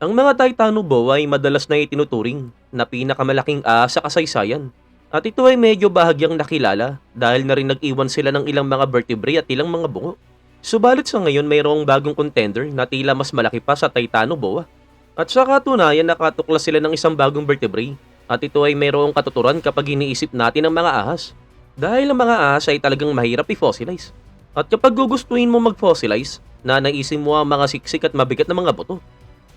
Ang mga Titanoboa ay madalas na itinuturing na pinakamalaking ahas sa kasaysayan. At ito ay medyo bahagyang nakilala dahil na rin nag-iwan sila ng ilang mga vertebrae at ilang mga bungo. Subalit sa ngayon mayroong bagong contender na tila mas malaki pa sa Titanoboa. At sa katunayan nakatuklas sila ng isang bagong vertebrae at ito ay mayroong katuturan kapag iniisip natin ang mga ahas. Dahil ang mga ahas ay talagang mahirap i-fossilize. At kapag gugustuhin mo mag-fossilize, nanaisin mo ang mga siksik at mabigat na mga buto.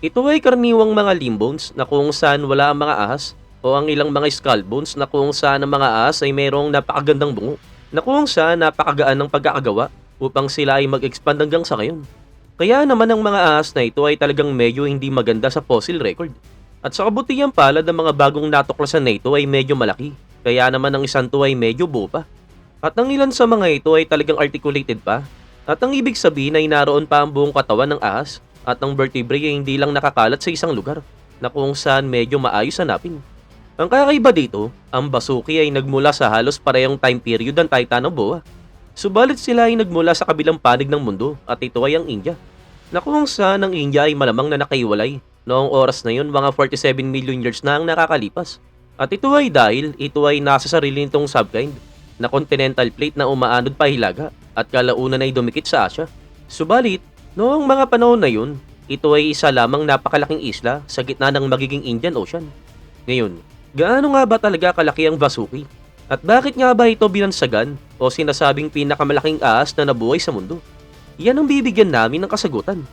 Ito ay karaniwang mga limb bones na kung saan wala ang mga ahas o ang ilang mga skull bones na kung saan ang mga ahas ay mayroong napakagandang bungo na kung saan napakagaan ng pagkakagawa upang sila ay mag-expand hanggang sa ngayon. Kaya naman ang mga ahas na ito ay talagang medyo hindi maganda sa fossil record. At sa kabutihan palad ng mga bagong natuklasan na ito ay medyo malaki, kaya naman ang isang to ay medyo buo pa. At ang ilan sa mga ito ay talagang articulated pa, at ang ibig sabihin ay naroon pa ang buong katawan ng ahas at ang vertebrae ay hindi lang nakakalat sa isang lugar na kung saan medyo maayos hanapin. Ang kakaiba dito, ang Basuki ay nagmula sa halos parehong time period ng Titanoboa. Subalit sila ay nagmula sa kabilang panig ng mundo at ito ay ang India. Na kung saan ang India ay malamang na nakaiwalay. Noong oras na yun, mga 47 million years na ang nakakalipas. At ito ay dahil ito ay nasa sarili nitong subkind na continental plate na umaanod pa hilaga at kalaunan ay dumikit sa Asya. Subalit, noong mga panahon na yun, ito ay isa lamang napakalaking isla sa gitna ng magiging Indian Ocean. Ngayon, gaano nga ba talaga kalaki ang Vasuki? At bakit nga ba ito binansagan o sinasabing pinakamalaking ahas na nabuhay sa mundo? Yan ang bibigyan namin ng kasagutan.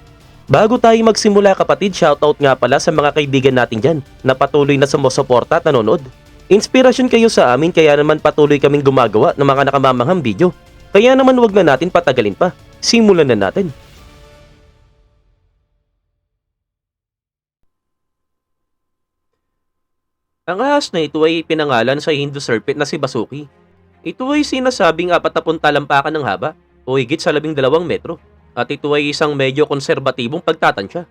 Bago tayo magsimula kapatid, shoutout nga pala sa mga kaibigan natin dyan na patuloy na sumusuporta at nanonood. Inspirasyon kayo sa amin kaya naman patuloy kaming gumagawa ng mga nakamamanghang video. Kaya naman wag na natin patagalin pa. Simulan na natin. Ang ahas na ito ay pinangalan sa Hindu serpent na si Basuki. Ito ay sinasabing apat na talampakan ng haba o higit sa labing dalawang metro at ito ay isang medyo konserbatibong pagtatansya.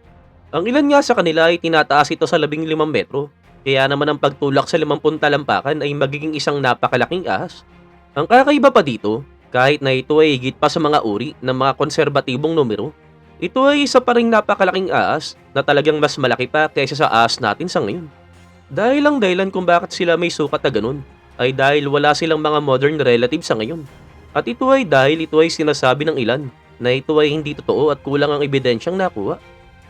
Ang ilan nga sa kanila ay tinataas ito sa labing limang metro kaya naman ang pagtulak sa limampung talampakan ay magiging isang napakalaking ahas. Ang kakaiba pa dito, kahit na ito ay higit pa sa mga uri ng mga konserbatibong numero, ito ay isa pa ring napakalaking ahas na talagang mas malaki pa kaysa sa ahas natin sa ngayon. Dahil ang dahilan kung bakit sila may sukat na ganun ay dahil wala silang mga modern relatives sa ngayon. At ito ay dahil ito ay sinasabi ng ilan na ito ay hindi totoo at kulang ang ebidensyang nakuha.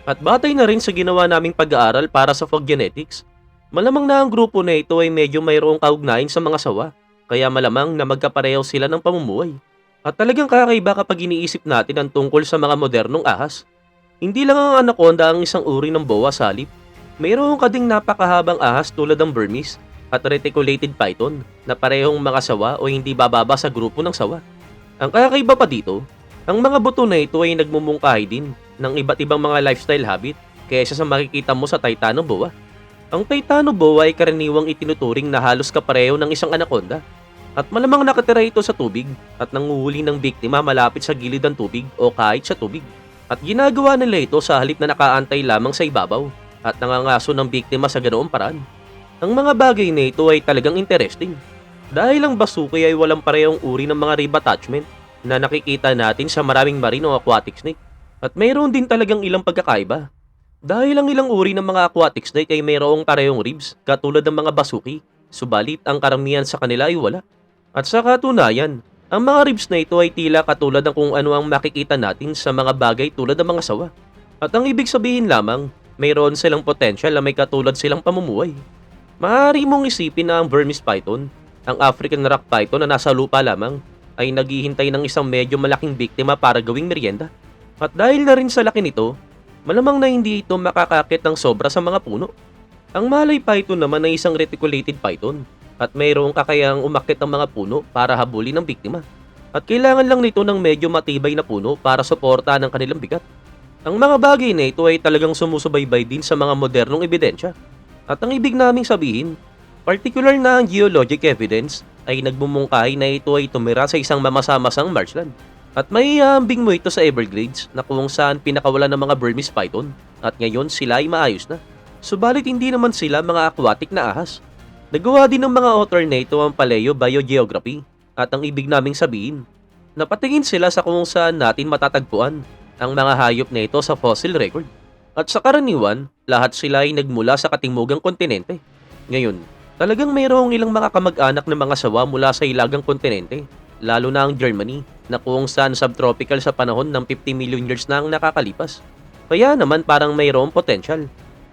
At batay na rin sa ginawa naming pag-aaral para sa fog genetics, malamang na ang grupo na ito ay medyo mayroong kaugnayan sa mga sawa, kaya malamang na magkapareho sila ng pamumuhay. At talagang kakaiba kapag iniisip natin ang tungkol sa mga modernong ahas. Hindi lang ang anaconda ang isang uri ng boa sa halip, Mayroon ka ding napakahabang ahas tulad ng Burmese at reticulated python na parehong mga sawa o hindi bababa sa grupo ng sawa. Ang kakaiba pa dito, ang mga buto na ito ay nagmumungkahi din ng iba't ibang mga lifestyle habit kaysa sa makikita mo sa Titanoboa. Ang Titanoboa ay karaniwang itinuturing na halos kapareho ng isang anaconda at malamang nakatira ito sa tubig at nanguhuli ng biktima malapit sa gilid ng tubig o kahit sa tubig. At ginagawa nila ito sa halip na nakaantay lamang sa ibabaw at nangangaso ng biktima sa ganoong paraan. Ang mga bagay na ito ay talagang interesting. Dahil ang basuki ay walang parehong uri ng mga rib attachment na nakikita natin sa maraming marine o aquatic snake. At mayroon din talagang ilang pagkakaiba. Dahil ang ilang uri ng mga aquatic snake ay mayroong parehong ribs katulad ng mga basuki, subalit ang karamihan sa kanila ay wala. At sa katunayan, ang mga ribs na ito ay tila katulad ng kung ano ang makikita natin sa mga bagay tulad ng mga sawa. At ang ibig sabihin lamang, mayroon silang potential na may katulad silang pamumuhay. Maaari mong isipin na ang Burmese python, ang African rock python na nasa lupa lamang, ay naghihintay ng isang medyo malaking biktima para gawing merienda. At dahil na rin sa laki nito, malamang na hindi ito makakakit ng sobra sa mga puno. Ang Malay python naman ay isang reticulated python at mayroong kakayang umakit ng mga puno para habulin ng biktima. At kailangan lang nito ng medyo matibay na puno para suportahan ang kanilang bigat. Ang mga bagay na ito ay talagang sumusubaybay din sa mga modernong ebidensya. At ang ibig naming sabihin, particular na ang geologic evidence ay nagmumungkahi na ito ay tumira sa isang mamasa-masang marshland. At may iambing mo ito sa Everglades na kung saan pinakawala ng mga Burmese python at ngayon sila ay maayos na. Subalit hindi naman sila mga aquatic na ahas. Nagawa din ng mga author na ito ang paleo biogeography at ang ibig naming sabihin, napatingin sila sa kung saan natin matatagpuan ang mga hayop na ito sa fossil record. At sa karaniwan, lahat sila ay nagmula sa katingmugang kontinente. Ngayon, talagang mayroong ilang mga kamag-anak ng mga sawa mula sa ilagang kontinente, lalo na ang Germany, na kung saan subtropical sa panahon ng 50 million years na ang nakakalipas. Kaya naman parang mayroong potential.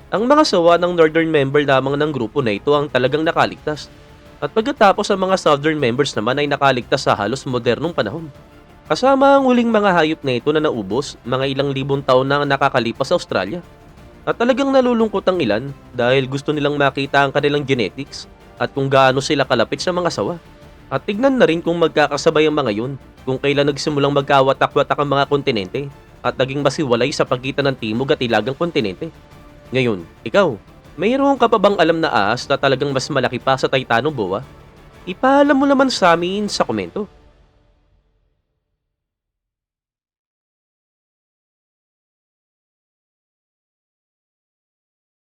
Ang mga sawa ng northern member lamang ng grupo na ito ang talagang nakaligtas. At pagkatapos ang mga southern members naman ay nakaligtas sa halos modernong panahon. Kasama ang uling mga hayop na ito na naubos, mga ilang libong taon na nakakalipas sa Australia. At talagang nalulungkot ang ilan dahil gusto nilang makita ang kanilang genetics at kung gaano sila kalapit sa mga sawa. At tignan na rin kung magkakasabay ang mga yun, kung kailan nagsimulang magkawatak-watak ang mga kontinente at naging masiwalay sa pagitan ng timog at ilagang kontinente. Ngayon, ikaw, mayroon ka pa bang alam na ahas na talagang mas malaki pa sa Titano Boa? Ipaalam mo naman sa amin sa komento.